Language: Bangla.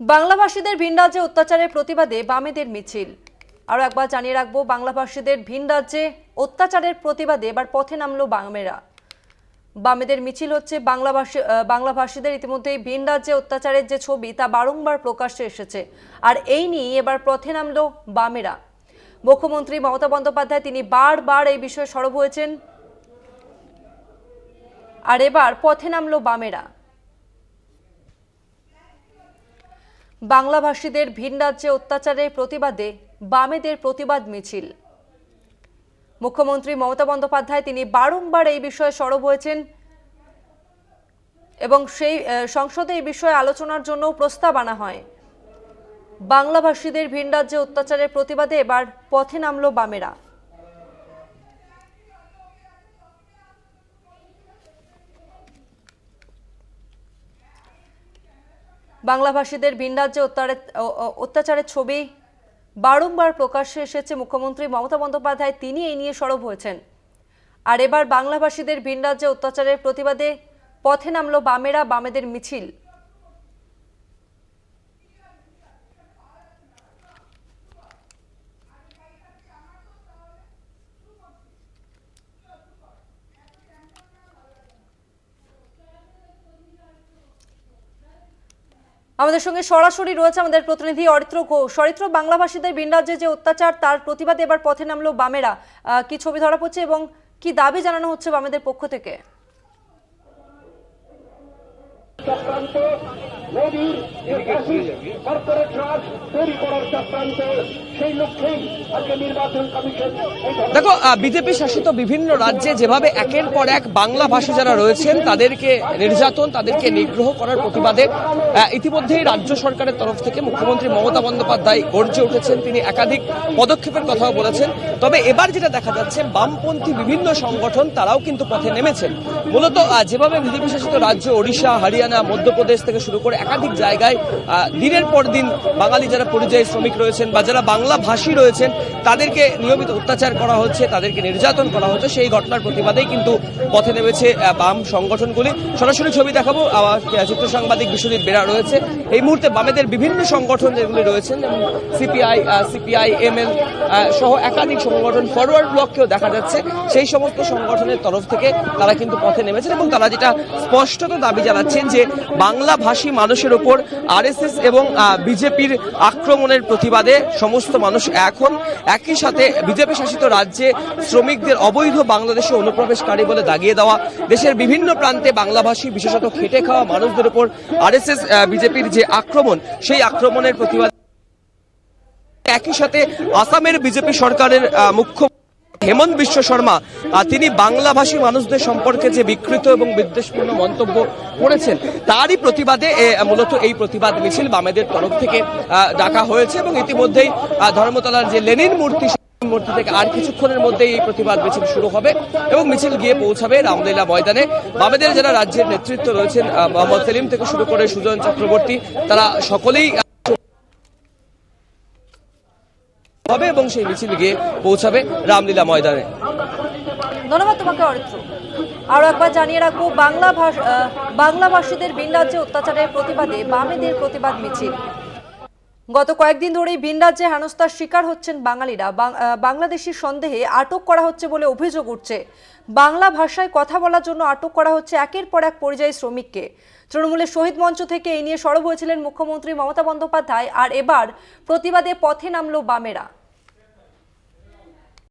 বাংলাভাষীদের ভিন রাজ্যে অত্যাচারের প্রতিবাদে বামেদের মিছিল। আরও একবার জানিয়ে রাখব, বাংলাভাষীদের ভিন রাজ্যে অত্যাচারের প্রতিবাদে এবার পথে নামলো বামেরা। বামেদের মিছিল হচ্ছে বাংলাভাষী বাংলাভাষীদের ইতিমধ্যেই ভিন রাজ্যে অত্যাচারের যে ছবি তা বারংবার প্রকাশ্যে এসেছে। আর এই নিয়ে এবার পথে নামলো বামেরা। মুখ্যমন্ত্রী মমতা বন্দ্যোপাধ্যায় তিনি বারবার এই বিষয়ে সরব হয়েছেন। আর এবার পথে নামলো বামেরা। বাংলাভাষীদের ভিন রাজ্যে অত্যাচারের প্রতিবাদে বামেদের প্রতিবাদ মিছিল। মুখ্যমন্ত্রী মমতা বন্দ্যোপাধ্যায় তিনি বারংবার এই বিষয়ে সরব হয়েছেন এবং সেই সংসদে এই বিষয়ে আলোচনার জন্য প্রস্তাব আনা হয়। বাংলাভাষীদের ভিন রাজ্যে অত্যাচারের প্রতিবাদে এবার পথে নামল বামেরা। বাংলাভাষীদের ভিন রাজ্যে অত্যাচারের- ছবি বারংবার প্রকাশ্যে এসেছে। মুখ্যমন্ত্রী মমতা বন্দ্যোপাধ্যায় তিনি এই নিয়ে সরব হয়েছেন। আর এবার বাংলাভাষীদের ভিন রাজ্যে অত্যাচারের প্রতিবাদে পথে নামলো বামেরা, বামেদের মিছিল। আমাদের সঙ্গে সরাসরি রয়েছে আমাদের প্রতিনিধি অরিত্র ঘোষ। অরিত্র, বাংলাভাষীদের বিন রাজ্যে যে অত্যাচার, তার প্রতিবাদে এবার পথে নামলো বামেরা। কি ছবি ধরা পড়ছে এবং কি দাবি জানানো হচ্ছে বামেদের পক্ষ থেকে? মোদীর যে ফ্যাসিস্ট কর্পোরেট রাজ তৈরি করার চক্রান্ত সেই লক্ষ্যেই আজকে নির্বাচন কমিশন দেখো বিজেপি শাসিত বিভিন্ন রাজ্যে যেভাবে একের পর এক বাংলা ভাষী যারা রয়েছেন, তাদেরকে নির্যাতন, তাদেরকে নিগ্রহ করার প্রতিবাদে ইতিমধ্যেই রাজ্য সরকারের তরফ থেকে মুখ্যমন্ত্রী মমতা বন্দ্যোপাধ্যায় গর্জে উঠেছেন। তিনি একাধিক পদক্ষেপের কথাও বলেছেন। তবে এবার যেটা দেখা যাচ্ছে, বামপন্থী বিভিন্ন সংগঠন তারাও কিন্তু পথে নেমেছেন। মূলত যেভাবে বিজেপি শাসিত রাজ্য, ওড়িশা, হরিয়ানা, মধ্যপ্রদেশ থেকে শুরু করে একাধিক জায়গায় দিনের পর দিন বাঙালি যারা পরিযায়ী শ্রমিক রয়েছেন বা যারা বাংলা ভাষী রয়েছেন, তাদেরকে নিয়মিত অত্যাচার করা হচ্ছে, তাদেরকে নির্যাতন করা হচ্ছে। সেই ঘটনার প্রতিবাদেই কিন্তু পথে নেমেছে বাম সংগঠনগুলি। সরাসরি ছবি দেখাবো চিত্র সাংবাদিক বিশ্বজিৎ বেরা রয়েছে। এই মুহূর্তে বামেদের বিভিন্ন সংগঠন যেগুলি রয়েছেন, যেমন সিপিআই সিপিআই, এমএল সহ একাধিক সংগঠন ফরওয়ার্ড ব্লককেও দেখা যাচ্ছে। সেই সমস্ত সংগঠনের তরফ থেকে তারা কিন্তু পথে নেমেছেন এবং তারা যেটা স্পষ্টত দাবি জানাচ্ছেন যে বাংলা ভাষী মানুষের ওপর আরএসএস এবং বিজেপির আক্রমণের প্রতিবাদে সমস্ত মানুষ এখন একই সাথে বিজেপি শাসিত রাজ্যে শ্রমিকদের অবৈধ বাংলাদেশে অনুপ্রবেশকারী বলে দাগিয়ে দেওয়া, দেশের বিভিন্ন প্রান্তে বাংলাভাষী বিশেষত খেটে খাওয়া মানুষদের উপর আরএসএস বিজেপির যে আক্রমণ, সেই আক্রমণের প্রতিবাদ একই সাথে আসামের বিজেপি সরকারের মুখ্য হেমন্ত বিশ্ব শর্মা তিনি বাংলাভাষী মানুষদের সম্পর্কে যে বিকৃত এবং বিদ্বেষপূর্ণ মন্তব্য করেছেন, তারই প্রতিবাদে মূলত এই প্রতিবাদ মিছিল বামেদের তরফ থেকে ডাকা হয়েছে এবং ইতিমধ্যেই ধর্মতলার যে লেনিন মূর্তি মূর্তি থেকে আর কিছুক্ষণের মধ্যেই এই প্রতিবাদ মিছিল শুরু হবে এবং মিছিল গিয়ে পৌঁছাবে রামলীলা ময়দানে। বামেদের যারা রাজ্যের নেতৃত্ব রয়েছেন মোহাম্মদ সেলিম থেকে শুরু করে সুজন চক্রবর্তী, তারা সকলেই হবে এবং সেই মিছিল গিয়ে পৌঁছাবে রামলীলা ময়দানে। ধন্যবাদ তোমাকে, অরিত্র। আরও একবার জানিয়ে রাখব, বাংলা ভাষা বাংলাভাষীদের ভিন রাজ্যে অত্যাচারের প্রতিবাদে বামেদের প্রতিবাদ মিছিল। গত কয়েকদিন ধরেই ভিন রাজ্যে হেনস্থার শিকার হচ্ছেন বাঙালিরা। বাংলাদেশি সন্দেহে আটক করা হচ্ছে বলে অভিযোগ উঠছে। বাংলা ভাষায় কথা বলার জন্য আটক করা হচ্ছে একের পর এক পরিযায়ী শ্রমিককে। তৃণমূলের শহীদ মঞ্চ থেকে এই নিয়ে সরব হয়েছিলেন মুখ্যমন্ত্রী মমতা বন্দ্যোপাধ্যায়, আর এবার প্রতিবাদে পথে নামলো বামেরা।